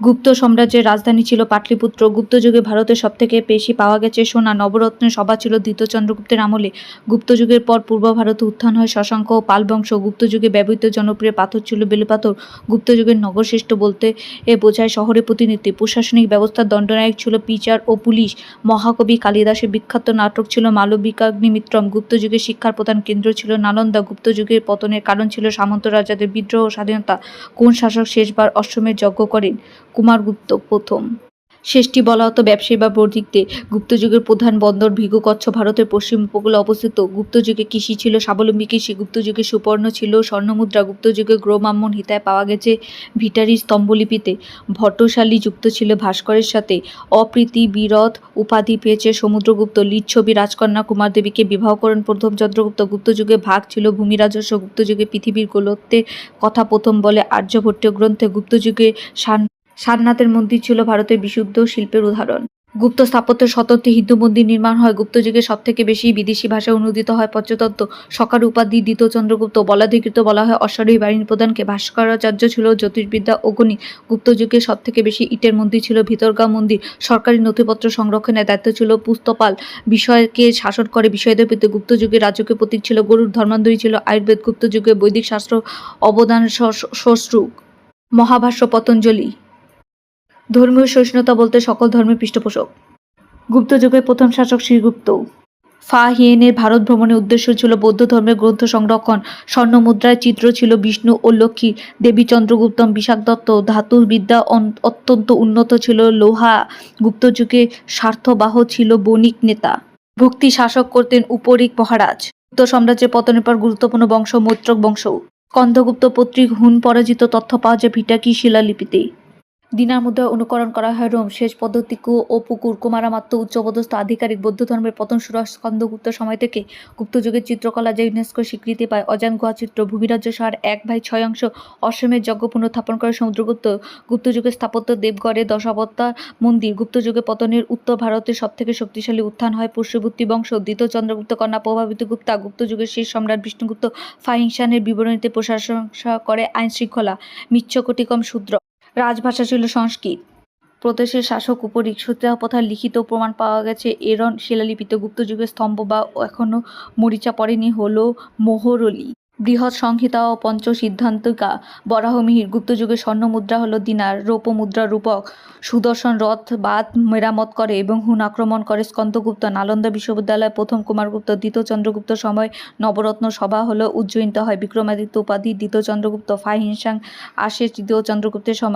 গুপ্ত সাম্রাজ্যের রাজধানী ছিল পাটলিপুত্র। গুপ্ত যুগে ভারতের সবথেকে বেশি পাওয়া গেছে সোনা। নবরত্নের সভা ছিল দ্বিতীয় চন্দ্রগুপ্তের আমলে। গুপ্ত যুগের পর পূর্ব ভারতে উত্থান হয় শশাঙ্ক ও পাল বংশ। গুপ্ত যুগে ব্যবহৃত জনপ্রিয় পাথর ছিল বেলেপাথর। গুপ্ত যুগের নগরশ্রেষ্ঠ বলতে এ বোঝায় শহরের প্রতিনিধি। প্রশাসনিক ব্যবস্থার দণ্ডনায়ক ছিল বিচার ও পুলিশ। মহাকবি কালিদাসের বিখ্যাত নাটক ছিল মালবিকাগ্নিমিত্রম। গুপ্ত যুগের শিক্ষার প্রধান কেন্দ্র ছিল নালন্দা। গুপ্ত যুগের পতনের কারণ ছিল সামন্ত রাজাদের বিদ্রোহ ও স্বাধীনতা। কোন শাসক শেষবার অশ্বমের যজ্ঞ করেন? কুমারগুপ্ত প্রথম। শেষটি বলা হতো ব্যবসায়ী বা বর্ধিকতে গুপ্তযুগের প্রধান বন্দর ভিগু কচ্ছ ভারতের পশ্চিম উপকূলে অবস্থিত। গুপ্তযুগে কৃষি ছিল স্বাবলম্বী কৃষি, গুপ্ত যুগে সুবর্ণ ছিল স্বর্ণমুদ্রা গুপ্তযুগে গ্রোমাম্মন হিতায় পাওয়া গেছে ভিটারি স্তম্ভলিপিতে। ভট্টশালী যুক্ত ছিল ভাস্করের সাথে। অপ্রীতি বিরথ উপাধি পেয়েছে সমুদ্রগুপ্ত। লিচ্ছবি রাজকন্যা কুমারদেবীকে বিবাহ করেন প্রথম চন্দ্রগুপ্ত। গুপ্তযুগে ভাগ ছিল ভূমি রাজস্ব। গুপ্ত যুগে পৃথিবীর গোলত্বের কথা প্রথম বলে আর্যভট্টীয় গ্রন্থে গুপ্ত যুগে সান সারনাথের মন্দির ছিল ভারতের বিশুদ্ধ শিল্পের উদাহরণ। গুপ্ত স্থাপত্যের শতাব্দী হিন্দু মন্দির নির্মাণ হয় গুপ্ত যুগে সবথেকে বেশি বিদেশি ভাষায় অনুদিত হয় পঞ্চতত্ত্ব সকার উপাধি দ্বিতীয় চন্দ্রগুপ্ত, বলাধিকৃত বলা হয় অশ্বারোহী বাহিনী প্রধানকে ভাস্করাচার্য ছিল জ্যোতির্বিদ্যা ও গণিত গুপ্ত যুগে সবথেকে বেশি ইটের মন্দির ছিল ভিতরগাঁও মন্দির। সরকারি নথিপত্র সংরক্ষণের দায়িত্ব ছিল পুস্তপাল। বিষয়কে শাসন করে বিষয়দের প্রতি গুপ্ত যুগে রাজকীয় প্রতীক ছিল গরুর ধর্মান্তরী ছিল আয়ুর্বেদ, গুপ্ত যুগে বৈদিক শাস্ত্র অবদান শ্বশ্রুক মহাভাষ্য, পতঞ্জলি। ধর্মীয় সহিষ্ণুতা বলতে সকল ধর্মের পৃষ্ঠপোষক। গুপ্ত যুগের প্রথম শাসক শ্রীগুপ্ত। ফা হিয়েনের ভারত ভ্রমণের উদ্দেশ্য ছিল বৌদ্ধ ধর্মের গ্রন্থ সংরক্ষণ। স্বর্ণ মুদ্রায় চিত্র ছিল বিষ্ণু ও লক্ষ্মী। দেবী চন্দ্রগুপ্তম বিশাখ দত্ত ধাতু বিদ্যা অত্যন্ত উন্নত ছিল লোহা। গুপ্ত যুগে স্বার্থবাহ ছিল বণিক নেতা। ভক্তি শাসক করতেন উপরিক মহারাজ। গুপ্ত সাম্রাজ্যের পতনের পর গুরুত্বপূর্ণ বংশ মৈত্রক বংশ। স্কন্দগুপ্ত পত্রিক হুন পরাজিত তথ্য পাওয়া যায় ভিটাকি শিলালিপিতে। দিনার অনুকরণ করা হয় রোম। শেষ পদ্ধতিকু ও পুকুর কুমারামাত্র উচ্চপদস্থ আধিকারিক বৌদ্ধ ধর্মের পতন শুরু স্কন্দগুপ্ত সময় থেকে গুপ্ত যুগের চিত্রকলা যে ইউনেস্কো স্বীকৃতি পায়, অজান গুহা চিত্র ভূমিরাজ্য সার এক ভাই ছয় অংশ অশ্বমের যজ্ঞ পুনর্স্থাপন করে সমুদ্রগুপ্ত গুপ্ত যুগের স্থাপত্য দেবগড়ে দশাবতার মন্দির। গুপ্ত যুগে পতনের উত্তর ভারতের সবথেকে শক্তিশালী উত্থান হয় পুষ্যবর্তী বংশ। দ্বিতীয় চন্দ্রগুপ্ত কন্যা প্রভাবিত গুপ্তা গুপ্ত যুগের শেষ সম্রাট বিষ্ণুগুপ্ত ফাহিংসানের বিবরণীতে প্রশংসা করে আইন শৃঙ্খলা মিচ্ছকটিকম শূদ্র রাজভাষা ছিল সংস্কৃত। প্রদেশের শাসক উপরিক সূত্রাপথা লিখিত প্রমাণ পাওয়া গেছে, এরন শিলালিপিতে গুপ্ত যুগের স্তম্ভ বা এখনও মরিচা পড়েনি হল মোহরলি। বৃহৎ সংহিতা ও পঞ্চ সিদ্ধান্তিকা বরাহমিহির গুপ্ত যুগের স্বর্ণ মুদ্রা হল দিনার, রৌপ্য মুদ্রা রূপক, সুদর্শন রথ বাদ মেরামত করে এবং হুন আক্রমণ করে স্কন্দগুপ্ত নালন্দা বিশ্ববিদ্যালয় প্রথম কুমারগুপ্ত, দ্বিতীয় চন্দ্রগুপ্ত সময় নবরত্ন সভা হলো, উজ্জয়িত হয় বিক্রমাদিত্য উপাধি, দ্বিতীয় চন্দ্রগুপ্ত ফাহিংসাং আসে, তৃতীয় চন্দ্রগুপ্তের সময়।